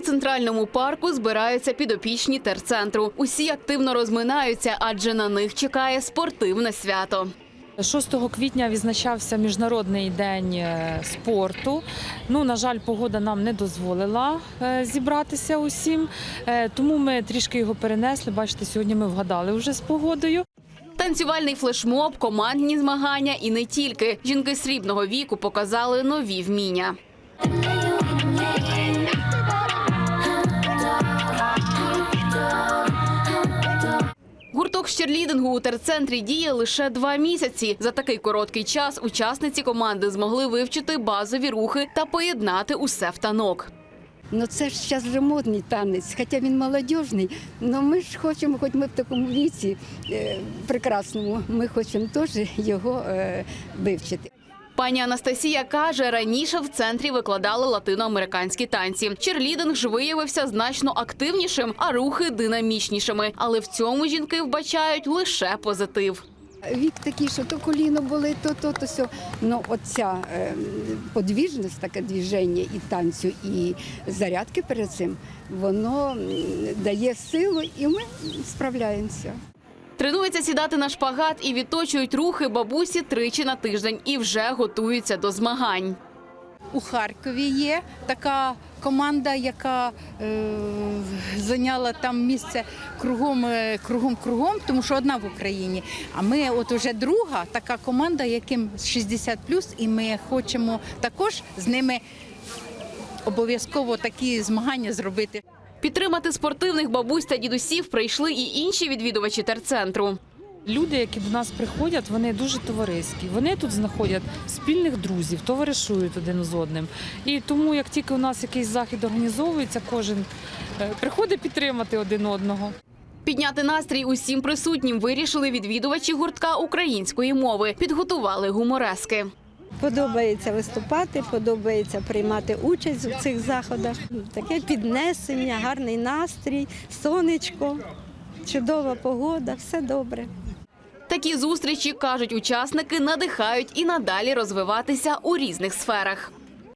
У центральному парку збираються підопічні терцентру. Усі активно розминаються, адже на них чекає спортивне свято. 6 квітня відзначався міжнародний день е, спорту. Ну, на жаль, погода нам не дозволила е, зібратися усім, е, тому ми трішки його перенесли. Бачите, сьогодні ми вгадали вже з погодою. Танцювальний флешмоб, командні змагання і не тільки. Жінки срібного віку показали нові вміння. З черлідингу у терцентрі діє лише два місяці. За такий короткий час учасниці команди змогли вивчити базові рухи та поєднати усе в танок. Ну це ж зараз вже модний танець, хоча він молодіжний. але ми ж хочемо, хоч ми в такому віці е, прекрасному, ми хочемо теж його е, вивчити. Пані Анастасія каже, раніше в центрі викладали латиноамериканські танці. Черлідинг ж виявився значно активнішим, а рухи динамічнішими. Але в цьому жінки вбачають лише позитив. Вік такий, що то коліно болить, то то, то сьо. Ну оця е, подвіжність, таке движення і танцю, і зарядки перед цим, воно дає силу, і ми справляємося. Тренуються сідати на шпагат і відточують рухи бабусі тричі на тиждень і вже готуються до змагань. У Харкові є така команда, яка е, зайняла там місце кругом, е, кругом, тому що одна в Україні. А ми, от уже друга така команда, яким 60 і ми хочемо також з ними обов'язково такі змагання зробити. Підтримати спортивних бабусь та дідусів прийшли і інші відвідувачі терцентру. Люди, які до нас приходять, вони дуже товариські. Вони тут знаходять спільних друзів, товаришують один з одним. І тому, як тільки у нас якийсь захід організовується, кожен е, приходить підтримати один одного. Підняти настрій усім присутнім вирішили відвідувачі гуртка української мови. Підготували гуморески. Подобається виступати, подобається приймати участь у цих заходах. Таке піднесення, гарний настрій, сонечко, чудова погода, все добре. Такі зустрічі кажуть учасники надихають і надалі розвиватися у різних сферах.